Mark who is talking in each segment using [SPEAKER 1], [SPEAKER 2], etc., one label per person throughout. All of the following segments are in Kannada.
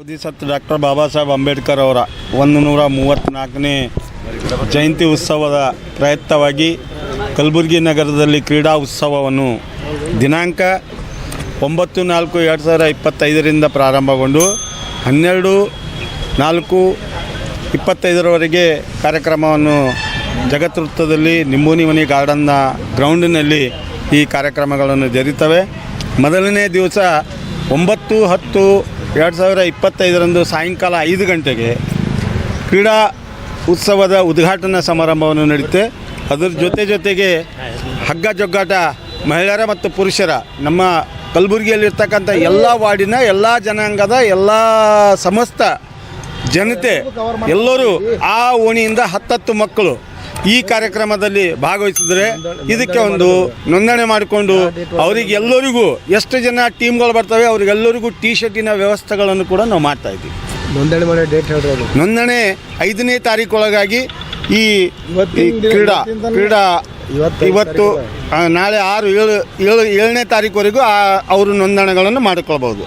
[SPEAKER 1] ಉದಿಸತ್ ಡಾಕ್ಟರ್ ಬಾಬಾ ಸಾಹೇಬ್ ಅಂಬೇಡ್ಕರ್ ಅವರ ಒಂದು ನೂರ ಮೂವತ್ತ್ನಾಲ್ಕನೇ ಜಯಂತಿ ಉತ್ಸವದ ಪ್ರಯತ್ನವಾಗಿ ಕಲಬುರಗಿ ನಗರದಲ್ಲಿ ಕ್ರೀಡಾ ಉತ್ಸವವನ್ನು ದಿನಾಂಕ ಒಂಬತ್ತು ನಾಲ್ಕು ಎರಡು ಸಾವಿರ ಇಪ್ಪತ್ತೈದರಿಂದ ಪ್ರಾರಂಭಗೊಂಡು ಹನ್ನೆರಡು ನಾಲ್ಕು ಇಪ್ಪತ್ತೈದರವರೆಗೆ ಕಾರ್ಯಕ್ರಮವನ್ನು ಜಗತ್ ನಿಂಬೂನಿ ಮನಿ ಗಾರ್ಡನ್ನ ಗ್ರೌಂಡಿನಲ್ಲಿ ಈ ಕಾರ್ಯಕ್ರಮಗಳನ್ನು ಜರಿತವೆ. ಮೊದಲನೇ ದಿವಸ ಒಂಬತ್ತು ಹತ್ತು ಎರಡು ಸಾವಿರ ಇಪ್ಪತ್ತೈದರಂದು ಸಾಯಂಕಾಲ ಐದು ಗಂಟೆಗೆ ಕ್ರೀಡಾ ಉತ್ಸವದ ಉದ್ಘಾಟನಾ ಸಮಾರಂಭವನ್ನು ನಡೆಯುತ್ತೆ. ಅದರ ಜೊತೆ ಜೊತೆಗೆ ಹಗ್ಗ ಜೊಗ್ಗಾಟ ಮಹಿಳೆಯರ ಮತ್ತು ಪುರುಷರ, ನಮ್ಮ ಕಲಬುರಗಿಯಲ್ಲಿರ್ತಕ್ಕಂಥ ಎಲ್ಲ ವಾರ್ಡಿನ ಎಲ್ಲ ಜನಾಂಗದ ಎಲ್ಲ ಸಮಸ್ತ ಜನತೆ ಎಲ್ಲರೂ ಆ ಓಣಿಯಿಂದ ಹತ್ತತ್ತು ಮಕ್ಕಳು ಈ ಕಾರ್ಯಕ್ರಮದಲ್ಲಿ ಭಾಗವಹಿಸಿದರೆ ಇದಕ್ಕೆ ಒಂದು ನೋಂದಣಿ ಮಾಡಿಕೊಂಡು ಅವರಿಗೆ ಎಲ್ಲರಿಗೂ ಎಷ್ಟು ಜನ ಟೀಮ್ಗಳು ಬರ್ತವೆ ಅವರಿಗೆಲ್ಲರಿಗೂ ಟಿ ಶರ್ಟಿನ ವ್ಯವಸ್ಥೆಗಳನ್ನು ಕೂಡ ನಾವು ಮಾಡ್ತಾ ಇದ್ದೀವಿ.
[SPEAKER 2] ನೋಂದಣಿ ಮಾಡೋ ಡೇಟ್ ಹೇಳ್ರಿ ಅದು
[SPEAKER 1] ನೋಂದಣಿ ಐದನೇ ತಾರೀಕು ಒಳಗಾಗಿ ಈ ಕ್ರೀಡಾ ಕ್ರೀಡಾ
[SPEAKER 2] ಇವತ್ತು
[SPEAKER 1] ನಾಳೆ ಆರು ಏಳು ಏಳು ಏಳನೇ ತಾರೀಕುವರೆಗೂ ಆ ಅವರು ನೋಂದಣಿಗಳನ್ನು ಮಾಡಿಕೊಳ್ಬೋದು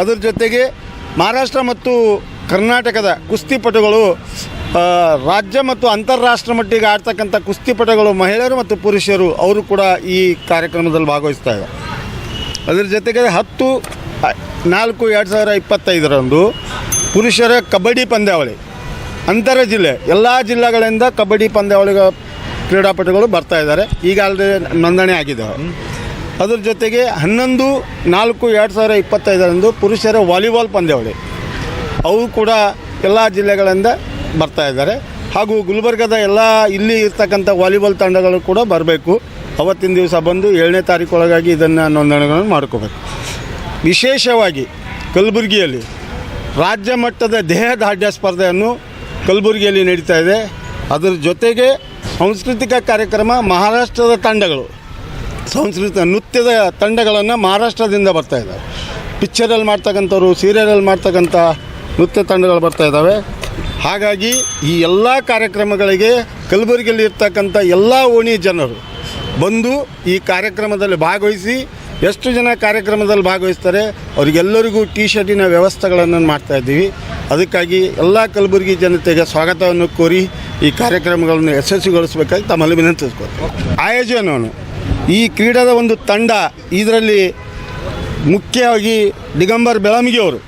[SPEAKER 1] ಅದರ ಜೊತೆಗೆ ಮಹಾರಾಷ್ಟ್ರ ಮತ್ತು ಕರ್ನಾಟಕದ ಕುಸ್ತಿಪಟುಗಳು ರಾಜ್ಯ ಮತ್ತು ಅಂತಾರಾಷ್ಟ್ರ ಮಟ್ಟಿಗೆ ಆಡ್ತಕ್ಕಂಥ ಕುಸ್ತಿಪಟುಗಳು ಮಹಿಳೆಯರು ಮತ್ತು ಪುರುಷರು ಅವರು ಕೂಡ ಈ ಕಾರ್ಯಕ್ರಮದಲ್ಲಿ ಭಾಗವಹಿಸ್ತಾ ಇದ್ದಾರೆ. ಅದರ ಜೊತೆಗೆ ಹತ್ತು ನಾಲ್ಕು ಎರಡು ಸಾವಿರ ಇಪ್ಪತ್ತೈದರಂದು ಪುರುಷರ ಕಬಡ್ಡಿ ಪಂದ್ಯಾವಳಿ ಅಂತರ ಜಿಲ್ಲೆ, ಎಲ್ಲ ಜಿಲ್ಲೆಗಳಿಂದ ಕಬಡ್ಡಿ ಪಂದ್ಯಾವಳಿಗ ಕ್ರೀಡಾಪಟುಗಳು ಬರ್ತಾ ಇದ್ದಾರೆ. ಈಗಾಗಲೇ ನೋಂದಣಿ ಆಗಿದೆ. ಅದರ ಜೊತೆಗೆ ಹನ್ನೊಂದು, ನಾಲ್ಕು ಎರಡು ಸಾವಿರ ಇಪ್ಪತ್ತೈದರಂದು ಪುರುಷರ ವಾಲಿಬಾಲ್ ಪಂದ್ಯಾವಳಿ. ಅವು ಕೂಡ ಎಲ್ಲ ಜಿಲ್ಲೆಗಳಿಂದ ಬರ್ತಾ ಇದ್ದಾರೆ. ಹಾಗೂ ಗುಲ್ಬರ್ಗದ ಎಲ್ಲ ಇಲ್ಲಿ ಇರ್ತಕ್ಕಂಥ ವಾಲಿಬಾಲ್ ತಂಡಗಳು ಕೂಡ ಬರಬೇಕು. ಅವತ್ತಿನ ದಿವಸ ಬಂದು ಏಳನೇ ತಾರೀಕು ಒಳಗಾಗಿ ಇದನ್ನು ನೋಂದಣಿಗಳನ್ನು ಮಾಡ್ಕೋಬೇಕು. ವಿಶೇಷವಾಗಿ ಕಲಬುರಗಿಯಲ್ಲಿ ರಾಜ್ಯ ಮಟ್ಟದ ದೇಹದಾಢ್ಯ ಸ್ಪರ್ಧೆಯನ್ನು ಕಲಬುರಗಿಯಲ್ಲಿ ನಡೀತಾ ಇದೆ. ಅದರ ಜೊತೆಗೆ ಸಾಂಸ್ಕೃತಿಕ ಕಾರ್ಯಕ್ರಮ ಮಹಾರಾಷ್ಟ್ರದ ತಂಡಗಳು, ಸಾಂಸ್ಕೃತಿಕ ನೃತ್ಯದ ತಂಡಗಳನ್ನು ಮಹಾರಾಷ್ಟ್ರದಿಂದ ಬರ್ತಾ ಇದ್ದಾವೆ. ಪಿಕ್ಚರಲ್ಲಿ ಮಾಡ್ತಕ್ಕಂಥವ್ರು ಸೀರಿಯಲಲ್ಲಿ ಮಾಡ್ತಕ್ಕಂಥ ನೃತ್ಯ ತಂಡಗಳು ಬರ್ತಾ ಇದ್ದಾವೆ. ಹಾಗಾಗಿ ಈ ಎಲ್ಲ ಕಾರ್ಯಕ್ರಮಗಳಿಗೆ ಕಲಬುರಗಿಯಲ್ಲಿ ಇರ್ತಕ್ಕಂಥ ಎಲ್ಲ ಓಣಿ ಜನರು ಬಂದು ಈ ಕಾರ್ಯಕ್ರಮದಲ್ಲಿ ಭಾಗವಹಿಸಿ ಎಷ್ಟು ಜನ ಕಾರ್ಯಕ್ರಮದಲ್ಲಿ ಭಾಗವಹಿಸ್ತಾರೆ ಅವರಿಗೆಲ್ಲರಿಗೂ ಟಿ ಶರ್ಟಿನ ವ್ಯವಸ್ಥೆಗಳನ್ನು ಮಾಡ್ತಾಯಿದ್ದೀವಿ ಅದಕ್ಕಾಗಿ ಎಲ್ಲ ಕಲಬುರಗಿ ಜನತೆಗೆ ಸ್ವಾಗತವನ್ನು ಕೋರಿ ಈ ಕಾರ್ಯಕ್ರಮಗಳನ್ನು ಯಶಸ್ವಿಗೊಳಿಸಬೇಕಾಗಿ ತಮ್ಮಲ್ಲಿ ವಿನಂತಿಸ್ಕೊಳ್ತೀವಿ ಆಯೋಜನವನ್ನು ಈ ಕ್ರೀಡಾದ ಒಂದು ತಂಡ, ಇದರಲ್ಲಿ ಮುಖ್ಯವಾಗಿ ದಿಗಂಬರ್ ಬೆಳಮಗಿಯವರು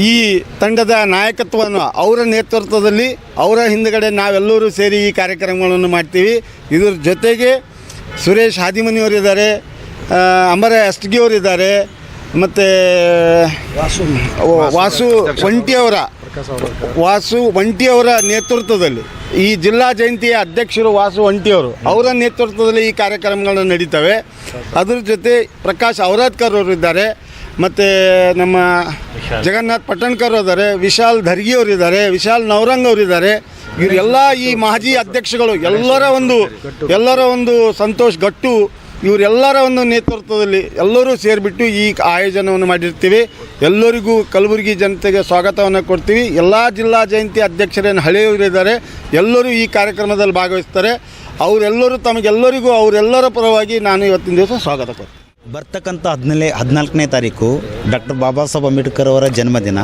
[SPEAKER 1] ಈ ತಂಡದ ನಾಯಕತ್ವವನ್ನು ಅವರ ನೇತೃತ್ವದಲ್ಲಿ ಅವರ ಹಿಂದುಗಡೆ ನಾವೆಲ್ಲರೂ ಸೇರಿ ಈ ಕಾರ್ಯಕ್ರಮಗಳನ್ನು ಮಾಡ್ತೀವಿ. ಇದ್ರ ಜೊತೆಗೆ ಸುರೇಶ್ ಹಾದಿಮನಿಯವರಿದ್ದಾರೆ ಅಮರ ಅಷ್ಟಗಿಯವರಿದ್ದಾರೆ ಮತ್ತು ವಾಸು ಒಂಟಿಯವರ ವಾಸು ಒಂಟಿಯವರ ನೇತೃತ್ವದಲ್ಲಿ. ಈ ಜಿಲ್ಲಾ ಜಯಂತಿಯ ಅಧ್ಯಕ್ಷರು ವಾಸು ಒಂಟಿಯವರು. ಅವರ ನೇತೃತ್ವದಲ್ಲಿ ಈ ಕಾರ್ಯಕ್ರಮಗಳು ನಡೀತವೆ. ಅದರ ಜೊತೆ ಪ್ರಕಾಶ್ ಔರಾದ್ಕರ್ ಅವರು ಇದ್ದಾರೆ ಮತ್ತು ನಮ್ಮ ಜಗನ್ನಾಥ್ ಪಟ್ಟಣ್ಕರ್ ಇದ್ದಾರೆ ವಿಶಾಲ್ ಧರ್ಗಿ ಅವರು ಇದ್ದಾರೆ ವಿಶಾಲ್ ನವರಂಗ್ ಅವರು ಇದ್ದಾರೆ ಇವರೆಲ್ಲ ಈ ಮಾಜಿ ಅಧ್ಯಕ್ಷಗಳು ಎಲ್ಲರ ಒಂದು ಎಲ್ಲರ ಒಂದು ಸಂತೋಷ್ ಗಟ್ಟು ಇವರೆಲ್ಲರ ಒಂದು ನೇತೃತ್ವದಲ್ಲಿ ಎಲ್ಲರೂ ಸೇರಿಬಿಟ್ಟು ಈ ಆಯೋಜನವನ್ನು ಮಾಡಿರ್ತೀವಿ. ಎಲ್ಲರಿಗೂ ಕಲಬುರಗಿ ಜನತೆಗೆ ಸ್ವಾಗತವನ್ನು ಕೊಡ್ತೀವಿ. ಎಲ್ಲ ಜಿಲ್ಲಾ ಜಯಂತಿ ಅಧ್ಯಕ್ಷರೇನು ಹಳೆಯವರಿದ್ದಾರೆ ಎಲ್ಲರೂ ಈ ಕಾರ್ಯಕ್ರಮದಲ್ಲಿ ಭಾಗವಹಿಸ್ತಾರೆ. ಅವರೆಲ್ಲರೂ ತಮಗೆಲ್ಲರಿಗೂ ಅವರೆಲ್ಲರ ಪರವಾಗಿ ನಾನು ಇವತ್ತಿನ ದಿವಸ ಸ್ವಾಗತ ಕೊಡ್ತೀನಿ.
[SPEAKER 3] ಬರ್ತಕ್ಕಂಥ ಹದಿನೇಳೆ ಹದಿನಾಲ್ಕನೇ ತಾರೀಕು ಡಾಕ್ಟರ್ ಬಾಬಾ ಸಾಹೇಬ್ ಅಂಬೇಡ್ಕರ್ ಅವರ ಜನ್ಮದಿನ.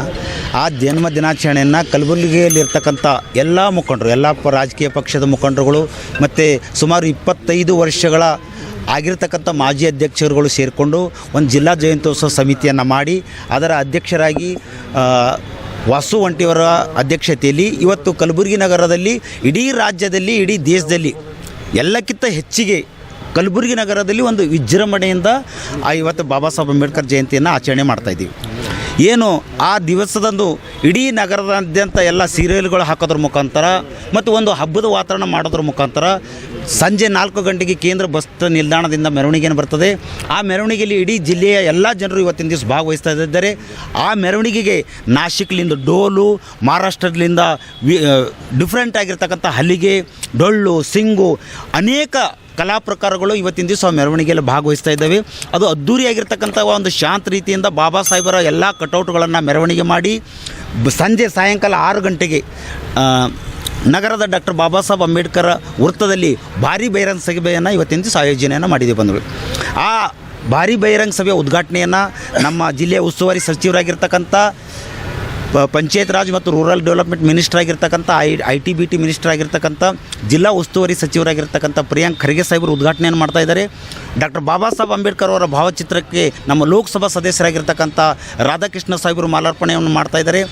[SPEAKER 3] ಆ ಜನ್ಮ ದಿನಾಚರಣೆಯನ್ನು ಕಲಬುರಗಿಯಲ್ಲಿರ್ತಕ್ಕಂಥ ಎಲ್ಲ ಮುಖಂಡರು, ಎಲ್ಲ ರಾಜಕೀಯ ಪಕ್ಷದ ಮುಖಂಡರುಗಳು ಮತ್ತು ಸುಮಾರು ಇಪ್ಪತ್ತೈದು ವರ್ಷಗಳ ಆಗಿರ್ತಕ್ಕಂಥ ಮಾಜಿ ಅಧ್ಯಕ್ಷರುಗಳು ಸೇರಿಕೊಂಡು ಒಂದು ಜಿಲ್ಲಾ ಜಯಂತ್ಯೋತ್ಸವ ಸಮಿತಿಯನ್ನು ಮಾಡಿ, ಅದರ ಅಧ್ಯಕ್ಷರಾಗಿ ವಾಸು ಒಂಟಿಯವರ ಅಧ್ಯಕ್ಷತೆಯಲ್ಲಿ ಇವತ್ತು ಕಲಬುರಗಿ ನಗರದಲ್ಲಿ ಇಡೀ ರಾಜ್ಯದಲ್ಲಿ, ಇಡೀ ದೇಶದಲ್ಲಿ ಎಲ್ಲಕ್ಕಿಂತ ಹೆಚ್ಚಿಗೆ ಕಲಬುರಗಿ ನಗರದಲ್ಲಿ ಒಂದು ವಿಜೃಂಭಣೆಯಿಂದ ಇವತ್ತು ಬಾಬಾ ಸಾಹೇಬ್ ಅಂಬೇಡ್ಕರ್ ಜಯಂತಿಯನ್ನು ಆಚರಣೆ ಮಾಡ್ತಾ ಇದ್ದೀವಿ. ಏನು ಆ ದಿವಸದಂದು ಇಡೀ ನಗರದಾದ್ಯಂತ ಎಲ್ಲ ಸೀರಿಯಲ್ಗಳು ಹಾಕೋದ್ರ ಮುಖಾಂತರ ಮತ್ತು ಒಂದು ಹಬ್ಬದ ವಾತಾವರಣ ಮಾಡೋದ್ರ ಮುಖಾಂತರ ಸಂಜೆ ನಾಲ್ಕು ಗಂಟೆಗೆ ಕೇಂದ್ರ ಬಸ್ ನಿಲ್ದಾಣದಿಂದ ಮೆರವಣಿಗೆಯನ್ನು ಬರ್ತದೆ. ಆ ಮೆರವಣಿಗೆಯಲ್ಲಿ ಇಡೀ ಜಿಲ್ಲೆಯ ಎಲ್ಲ ಜನರು ಇವತ್ತಿನ ದಿವಸ ಭಾಗವಹಿಸ್ತಾ ಇದ್ದಾರೆ. ಆ ಮೆರವಣಿಗೆಗೆ ನಾಶಿಕ್ಲಿಂದ ಡೋಲು, ಮಹಾರಾಷ್ಟ್ರದಿಂದ ವಿ ಡಿಫ್ರೆಂಟ್ ಆಗಿರ್ತಕ್ಕಂಥ ಹಲಿಗೆ, ಡೊಳ್ಳು, ಸಿಂಗು ಅನೇಕ ಕಲಾ ಪ್ರಕಾರಗಳು ಇವತ್ತಿನ ದಿವಸ ಮೆರವಣಿಗೆಯಲ್ಲಿ ಭಾಗವಹಿಸ್ತಾ ಇದ್ದಾವೆ. ಅದು ಅದ್ಧೂರಿಯಾಗಿರ್ತಕ್ಕಂಥ ಒಂದು ಶಾಂತ ರೀತಿಯಿಂದ ಬಾಬಾ ಸಾಹೇಬರ ಎಲ್ಲ ಕಟೌಟ್ಗಳನ್ನು ಮೆರವಣಿಗೆ ಮಾಡಿ ಸಂಜೆ ಸಾಯಂಕಾಲ ಆರು ಗಂಟೆಗೆ ನಗರದ ಡಾಕ್ಟರ್ ಬಾಬಾ ಸಾಹೇಬ್ ಅಂಬೇಡ್ಕರ್ ವೃತ್ತದಲ್ಲಿ ಭಾರಿ ಬಹಿರಂಗ ಸಭೆಯನ್ನು ಇವತ್ತಿನ ದಿವಸ ಆಯೋಜನೆಯನ್ನು ಮಾಡಿದೆ ಬಂದರು ಆ ಭಾರಿ ಬಹಿರಂಗ ಸಭೆಯ ಉದ್ಘಾಟನೆಯನ್ನು ನಮ್ಮ ಜಿಲ್ಲೆಯ ಉಸ್ತುವಾರಿ ಸಚಿವರಾಗಿರ್ತಕ್ಕಂಥ ಪಂಚಾಯತ್ ರಾಜ್ ಮತ್ತು ರೂರಲ್ ಡೆವಲಪ್ಮೆಂಟ್ ಮಿನಿಸ್ಟರ್ ಆಗಿರ್ತಕ್ಕಂಥ I I T B T minister ಆಗಿರ್ತಕ್ಕಂಥ ಜಿಲ್ಲಾ ಉಸ್ತುವಾರಿ ಸಚಿವರಾಗಿರ್ತಕ್ಕಂಥ ಪ್ರಿಯಾಂಕ್ ಖರ್ಗೆ ಸಾಹೇಬರು ಉದ್ಘಾಟನೆಯನ್ನು ಮಾಡ್ತಾ ಇದ್ದಾರೆ. ಡಾಕ್ಟರ್ ಬಾಬಾ ಸಾಹೇಬ್ ಅಂಬೇಡ್ಕರ್ ಅವರ ಭಾವಚಿತ್ರಕ್ಕೆ ನಮ್ಮ ಲೋಕಸಭಾ ಸದಸ್ಯರಾಗಿರ್ತಕ್ಕಂಥ ರಾಧಾಕೃಷ್ಣ ಸಾಹೇಬರು ಮಾಲಾರ್ಪಣೆಯನ್ನು ಮಾಡ್ತಾ ಇದ್ದಾರೆ.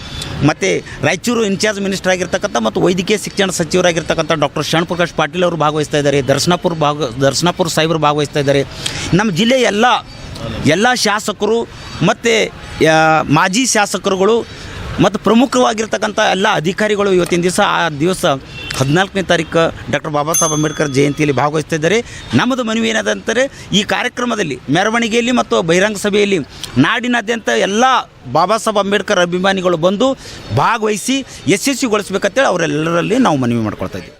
[SPEAKER 3] ಮತ್ತು ರಾಯಚೂರು ಇನ್ಚಾರ್ಜ್ ಮಿನಿಸ್ಟರ್ ಆಗಿರ್ತಕ್ಕಂಥ ಮತ್ತು ವೈದ್ಯಕೀಯ ಶಿಕ್ಷಣ ಸಚಿವರಾಗಿರ್ತಕ್ಕಂಥ ಡಾಕ್ಟರ್ ಶರಣಪ್ರಕಾಶ್ ಪಾಟೀಲ್ ಅವರು ಭಾಗವಹಿಸ್ತಾ ಇದ್ದಾರೆ. ದರ್ಶನಾಪುರ್ ಭಾಗ, ದರ್ಶನಾಪುರ್ ಸಾಹೇಬರು ಭಾಗವಹಿಸ್ತಾ ಇದ್ದಾರೆ. ನಮ್ಮ ಜಿಲ್ಲೆಯ ಎಲ್ಲ ಎಲ್ಲ ಶಾಸಕರು ಮತ್ತು ಮಾಜಿ ಶಾಸಕರುಗಳು ಮತ್ತು ಪ್ರಮುಖವಾಗಿರ್ತಕ್ಕಂಥ ಎಲ್ಲ ಅಧಿಕಾರಿಗಳು ಇವತ್ತಿನ ದಿವಸ, ಆ ದಿವಸ ಹದಿನಾಲ್ಕನೇ ತಾರೀಕು ಡಾಕ್ಟರ್ ಬಾಬಾ ಸಾಹೇಬ್ ಅಂಬೇಡ್ಕರ್ ಜಯಂತಿಯಲ್ಲಿ ಭಾಗವಹಿಸ್ತಿದ್ದಾರೆ. ನಮ್ಮದು ಮನವಿ ಏನದಂತಾರೆ ಈ ಕಾರ್ಯಕ್ರಮದಲ್ಲಿ, ಮೆರವಣಿಗೆಯಲ್ಲಿ ಮತ್ತು ಬಹಿರಂಗ ಸಭೆಯಲ್ಲಿ ನಾಡಿನಾದ್ಯಂತ ಎಲ್ಲ ಬಾಬಾ ಸಾಹೇಬ್ ಅಂಬೇಡ್ಕರ್ ಅಭಿಮಾನಿಗಳು ಬಂದು ಭಾಗವಹಿಸಿ ಯಶಸ್ವಿಗೊಳಿಸ್ಬೇಕಂತೇಳಿ ಅವರೆಲ್ಲರಲ್ಲಿ ನಾವು ಮನವಿ ಮಾಡ್ಕೊಳ್ತಾ ಇದ್ದೀವಿ.